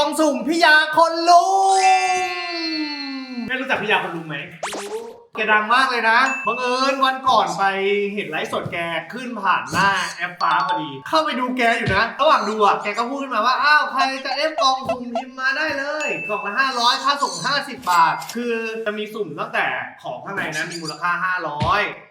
องสุ่มพิยาคนลุง ไม่รู้จักพี่ยาคนลุงไหมแกดังมากเลยนะ บังเอิญวันก่อนไปเห็นไลฟ์สดแกขึ้นผ่านหน้าแอปฟ้าพอดี เข้าไปดูแกอยู่นะ ระหว่างดูอะ แกก็พูดขึ้นมาว่า อ้าว ใครจะเอฟกล่องสุ่มพิมพ์มาได้เลย กล่องละ500 ค่าส่ง 50 บาท คือจะมีสุ่มตั้งแต่ของข้างในนะมีมูลค่า 500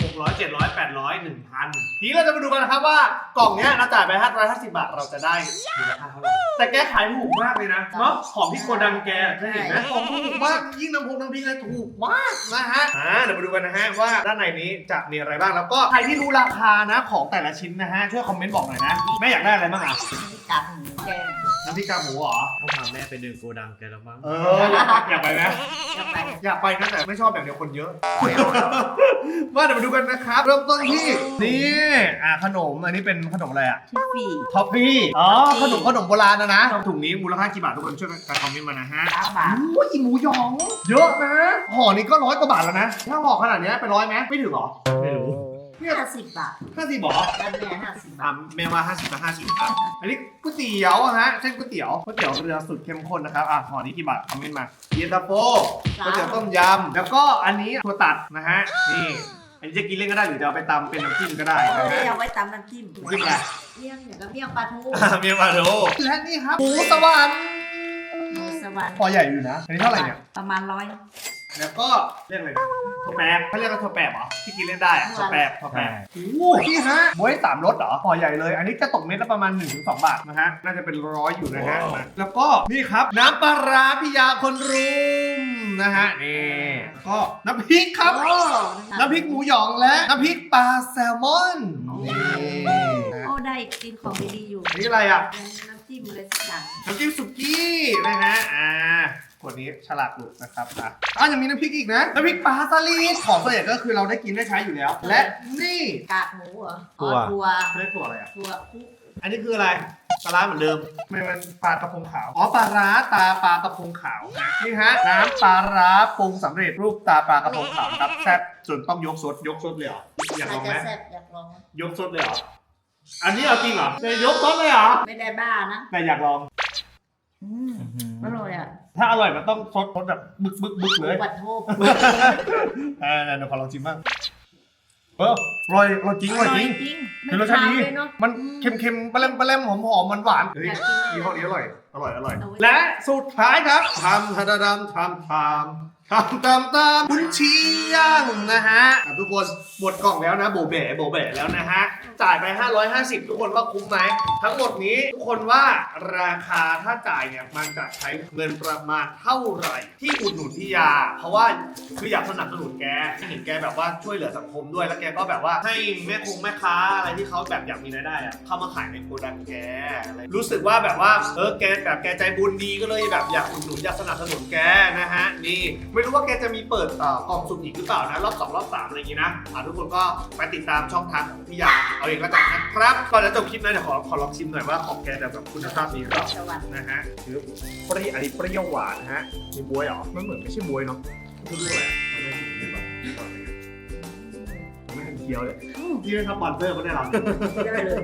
600 700 800 1,000 ทีนี้เราจะมาดูกันนะครับว่ากล่องเนี้ยเราจ่ายไป 550 บาทเราจะได้มูลค่าเท่าไหร่แต่แกขายถูกมากเลยนะเนาะของที่โกดังแกเคยเห็นไหมของถูกมากยิ่งน้ำพุน้ำพริกเลยถูกมากนะฮะอ่าเดี๋ยวมาดูกันนะฮะว่าด้านในนี้จะมีอะไรบ้างแล้วก็ใครที่รู้ราคานะของแต่ละชิ้นนะฮะช่วยคอมเมนต์บอกหน่อยนะแม่อยากได้อะไรบ้างอะกากหมูแกง น้ำพริกกากหมูเหรอ ต้องพาแม่ไปเดินโกดังแกแล้วมั้งเออ อยากไปไหมจะไปอยากไปนะแต่ไม่ชอบแบบเดียวคนเยอะ ว่าเดี๋ยวมาดูกันนะครับ เริ่มต้นที่ นี่อ่าขนม อันนี้เป็นขนมอะไรอะชิฟฟี่ ท็อฟฟี่ อ๋อท็ขอฟฟี่นมขนมโบราณนะนะ ถุงนี้มูลค่ากี่บาททุกคนช่วยกันคอมเมนต์มานะฮะสามบาท โอ้ยหมูหยอง เยอะนะ ห่อนี้ก็ร้อยกว่าบาทแล้วนะ ถ้าห่อขนาดเนี้ยเป็นร้อยไหมไม่ถึงหรอ ไม่รู้เนี่ย ห้าสิบบาทห้าสิบหรอด้านแม่ห้าสิบบาอ่าทแม่ว่าห้าสิบกับห้าสิบครับอันนี้ก๋วยเตี๋ยวอะฮะเส้นก๋วยเตี๋ยวก๋วยเตี๋ยวเรือสุดเข้มข้นนะครับอะห่อนี้กี่บาทคอมเมนต์มาเย็นตาโฟก๋วยเตี๋ยวต้มยำแล้วก็อันนี้ถั่วตัดนะฮะนี่อันนี้จะกินเล่นก็ได้หรือจะเอาไปตำเป็นน้ำจิ้มก็ได้เอนะอฮะ เอาไว้ตำน้ำจิ้มจิ้มอะไรเมี่ยงอย่างกับเมี่ยงปลาทูอะเมียมาโดและนี่ครับหมูสวรรค์หมูสวรรค์พอใหญ่อยู่นะอันนี้เท่าไหร่เนี่ย ประมาณร้อย แล้วก็เรียกอะไรนะถั่วแปบเขาเรียกว่าถั่วแปบเหรอที่กินเล่นได้อะถั่วแปบถั่วแปบโอ้โหพี่ฮะบวยสามรสเหรอห่อใหญ่เลย อันนี้จะตกเม็ดละประมาณ1นถึงสบาทนะฮะ น่าจะเป็นร้อยอยู่นะฮะ แล้วก็นี่ครับ น้ำปลาร้าพิยาคนรุมนะฮะนี่ก็น้ำพริกครับโอ้น้ำพริกหมูหยองและน้ำพริกปลาแซลมอนนี่นะโอ้ได้กินของดีๆอยู่อันนี้อะไรอะ น้ำจิ้มอะไรสักอย่างน้ำจิ้มสุกี้นะฮะอ่า ขวดนี้ฉลากหลุดนะครับอะอะยังมีน้ำพริกอีกนะ น้ำพริกปลาสลิดของส่วนใหญ่ก็คือเราได้กินได้ใช้อยู่แล้ว และนี่กากหมูเหรอถั่วอ๋อถั่วเรียกตัวอะไรอะ ถั่วคุกอันนี้คืออะไรปลาร้าเหมือนเดิม ไม่มันปลากระพงขาว อ๋อปลาร้าตาปลากระพงขาวนะนี่ฮะน้ำปลาร้าปรุงสำเร็จรูปตาปลากระพงขาวครับแซ่บจนต้องยกซดยกซดเลยเหรออยากลอาอจงจะไหมแซ่บอยากลองไหมยกซดเลยเหรออันนี้เอาจริงเหรอจะยกซดเลยเหรอไม่ได้บ้านะแต่อยากลองอืม อร่อยอะถ้าอร่อยมันต้องซดซดแบบบึกบึกบึกเลยวัดโทษเออเดี๋ยวขอลองชิมบ้างเอออร่อยอร่อยจริงอร่อยจริงจริงคือรสชาติดีไม่คาวเลยเนอะมันเค็มเค็มๆปลาเล่มปลาเล่มหอมหอมมันหวานเฮ้ยอยากกินยี่ห้อนี้อร่อยอร่อยอร่อยเอาไว้และสุดท้ายครับทำทำทำทำทำทำตามตามคุณชีย่างนะฮะอะทุกคนหมดกล่องแล้วนะโบเบ๋โบเบ๋แล้วนะฮะ จ่ายไป 550 ทุกคนว่าคุ้มไหม ทั้งหมดนี้ทุกคนว่าราคาถ้าจ่ายเนี่ยมันจะใช้เงินประมาณเท่าไหร่ ที่อุดหนุนพี่ยา เพราะว่าคืออยากสนับสนุนแกเห็นแกแบบว่าช่วยเหลือสังคมด้วยแล้วแกก็แบบว่าให้แม่คงแม่ค้าอะไรที่เขาแบบอยากมีรายได้อะเข้ามาขายในโกดังแกอะไรรู้สึกว่าแบบว่าเออแกแบบแกใจบุญดีก็เลยแบบอยากอุดหนุนอยากสนับสนุนแกนะฮะนี่ไม่รู้ว่าแกจะมีเปิดเอ่อกล่องสุ่มอีกหรือเปล่านะรอบสองรอบสามอะไรอย่างงี้นะอะทุกคนก็ไปติดตามช่องทางของพี่ยาเอาเองแล้วกันนะครับก่อนจะจบคลิปนะเดี๋ยวขอขอลองชิมหน่อยว่าของแกจะแบบคุณภาพดีหรือเปล่าสวรรค์นะฮะคือเปรี้ยวอันนี้เปรี้ยวหวานนะฮะมีบวยเหรอมันเหมือนไม่ใช่บวยเนาะคือเรื่องอะไรอะมันไม่ใช่บวยหรอไม่เห็นเคี้ยวเลยที่ไม่ทำบอนเซอร์เขาได้รับ ได้เลย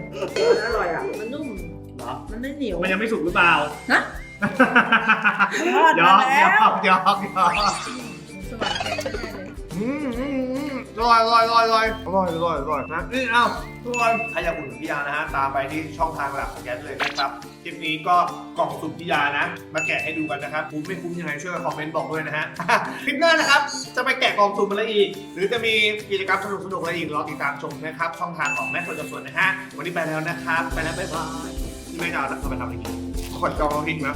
อร่อยอะ มันนุ่มเหรอ มันไม่เหนียวมันยังไม่สุกหรือเปล่าฮะทอดหยมาอกหแล้ยวอกหยอกหยอกสวรรค์แกงไม่ได้เลยอืมอืมอืมอร่อยอร่อยอร่อยอร่อยอร่อยอร่อยอร่อยนะนี่เอ้าทุกคนใครอยากอุดหนุนพี่ยานะฮะตามไปที่ช่องทางหลักของแกได้เลยนะครับคลิปนี้ก็กล่องสุ่มพี่ยานะ มาแกะให้ดูกันนะครับคุ้มไม่คุ้มยังไงช่วยคอมเมนต์บอกด้วยนะฮะ คลิปหน้านะครับจะไปแกะกล่องสุ่มอะไรอีก หรือจะมีกิจกรรมสนุกสนุกๆอะไรอีกรอติดตามชมนะครับช่องทางของแม่คนจะสวนนะฮะวันนี้ไปแล้วนะครับไปแล้วบ๊ายบาย ที่ไม่จะเอาไปทำอะไรกินขอจองน้ำพริกนะ